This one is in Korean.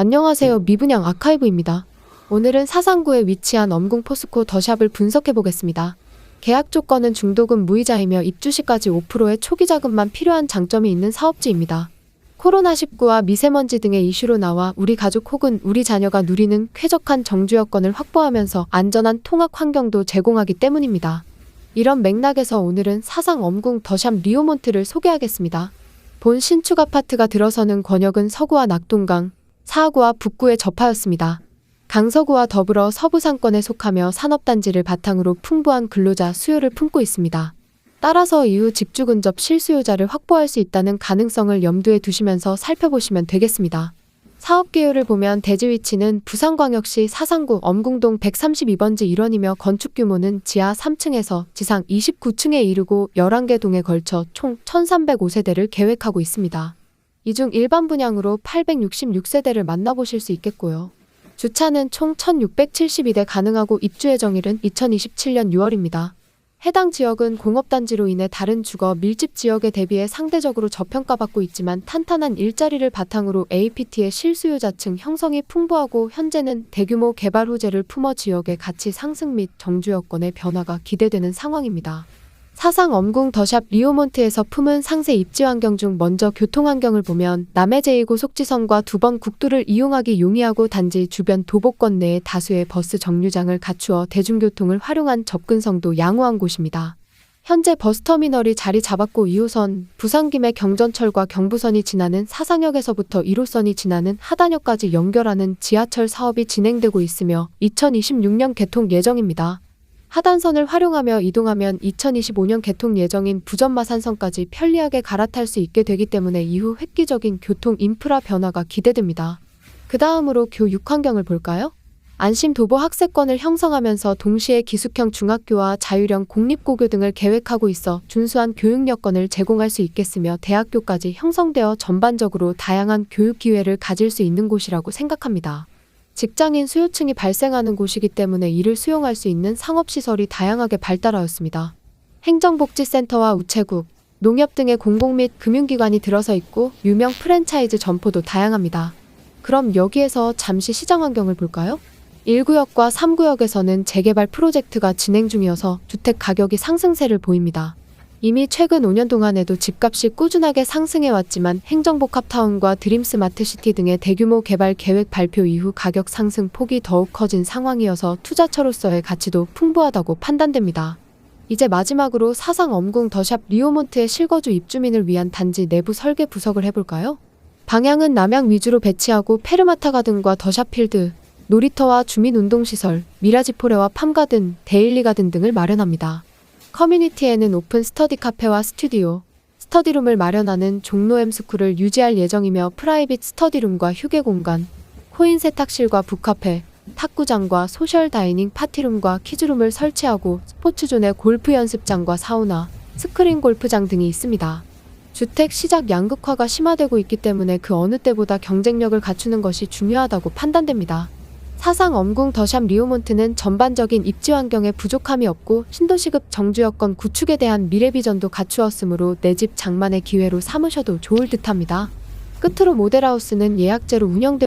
안녕하세요. 미분양 아카이브입니다. 오늘은 사상구에 위치한 엄궁 포스코 더샵을 분석해 보겠습니다. 계약 조건은 중도금 무이자이며 입주 시까지 5%의 초기 자금만 필요한 장점이 있는 사업지입니다. 코로나19와 미세먼지 등의 이슈로 나와 우리 가족 혹은 우리 자녀가 누리는 쾌적한 정주 여건을 확보하면서 안전한 통학 환경도 제공하기 때문입니다. 이런 맥락에서 오늘은 사상 엄궁 더샵 리오몬트를 소개하겠습니다. 본 신축 아파트가 들어서는 권역은 서구와 낙동강, 사하구와 북구에 접하였습니다. 강서구와 더불어 서부 상권에 속하며 산업단지를 바탕으로 풍부한 근로자 수요를 품고 있습니다. 따라서 이후 집주 근접 실수요자를 확보할 수 있다는 가능성을 염두에 두시면서 살펴보시면 되겠습니다. 사업 개요를 보면 대지 위치는 부산광역시 사상구 엄궁동 132번지 1원이며 건축 규모는 지하 3층에서 지상 29층에 이르고 11개 동에 걸쳐 총 1305세대를 계획하고 있습니다. 이 중 일반 분양으로 866세대를 만나보실 수 있겠고요. 주차는 총 1672대 가능하고 입주 예정일은 2027년 6월입니다. 해당 지역은 공업단지로 인해 다른 주거 밀집 지역에 대비해 상대적으로 저평가받고 있지만 탄탄한 일자리를 바탕으로 APT의 실수요자층 형성이 풍부하고 현재는 대규모 개발 호재를 품어 지역의 가치 상승 및 정주 여건의 변화가 기대되는 상황입니다. 사상 엄궁 더샵 리오몬트에서 품은 상세 입지 환경 중 먼저 교통 환경을 보면 남해 제2고 속지선과 두 번 국도를 이용하기 용이하고 단지 주변 도보권 내에 다수의 버스 정류장을 갖추어 대중교통을 활용한 접근성도 양호한 곳입니다. 현재 버스터미널이 자리 잡았고 2호선, 부산 김해 경전철과 경부선이 지나는 사상역에서부터 1호선이 지나는 하단역까지 연결하는 지하철 사업이 진행되고 있으며 2026년 개통 예정입니다. 하단선을 활용하며 이동하면 2025년 개통 예정인 부전마산선까지 편리하게 갈아탈 수 있게 되기 때문에 이후 획기적인 교통 인프라 변화가 기대됩니다. 그 다음으로 교육 환경을 볼까요? 안심 도보 학세권을 형성하면서 동시에 기숙형 중학교와 자율형 공립고교 등을 계획하고 있어 준수한 교육 여건을 제공할 수 있겠으며 대학교까지 형성되어 전반적으로 다양한 교육 기회를 가질 수 있는 곳이라고 생각합니다. 직장인 수요층이 발생하는 곳이기 때문에 이를 수용할 수 있는 상업시설이 다양하게 발달하였습니다. 행정복지센터와 우체국, 농협 등의 공공 및 금융기관이 들어서 있고 유명 프랜차이즈 점포도 다양합니다. 그럼 여기에서 잠시 시장 환경을 볼까요? 1구역과 3구역에서는 재개발 프로젝트가 진행 중이어서 주택 가격이 상승세를 보입니다. 이미 최근 5년 동안에도 집값이 꾸준하게 상승해 왔지만 행정복합타운과 드림스마트시티 등의 대규모 개발 계획 발표 이후 가격 상승 폭이 더욱 커진 상황이어서 투자처로서의 가치도 풍부하다고 판단됩니다. 이제 마지막으로 사상 엄궁 더샵 리오몬트의 실거주 입주민을 위한 단지 내부 설계 부석을 해볼까요? 방향은 남향 위주로 배치하고 페르마타 가든과 더샵 필드, 놀이터와 주민운동시설, 미라지 포레와 팜가든, 데일리 가든 등을 마련합니다. 커뮤니티에는 오픈 스터디 카페와 스튜디오, 스터디룸을 마련하는 종로 엠스쿨을 유지할 예정이며 프라이빗 스터디룸과 휴게 공간, 코인 세탁실과 북카페, 탁구장과 소셜 다이닝 파티룸과 키즈룸을 설치하고 스포츠존에 골프 연습장과 사우나, 스크린 골프장 등이 있습니다. 주택 시작 양극화가 심화되고 있기 때문에 그 어느 때보다 경쟁력을 갖추는 것이 중요하다고 판단됩니다. 사상 엄궁 더샵 리오몬트는 전반적인 입지 환경에 부족함이 없고 신도시급 정주 여건 구축에 대한 미래 비전도 갖추었으므로 내 집 장만의 기회로 삼으셔도 좋을 듯합니다. 끝으로 모델하우스는 예약제로 운영되고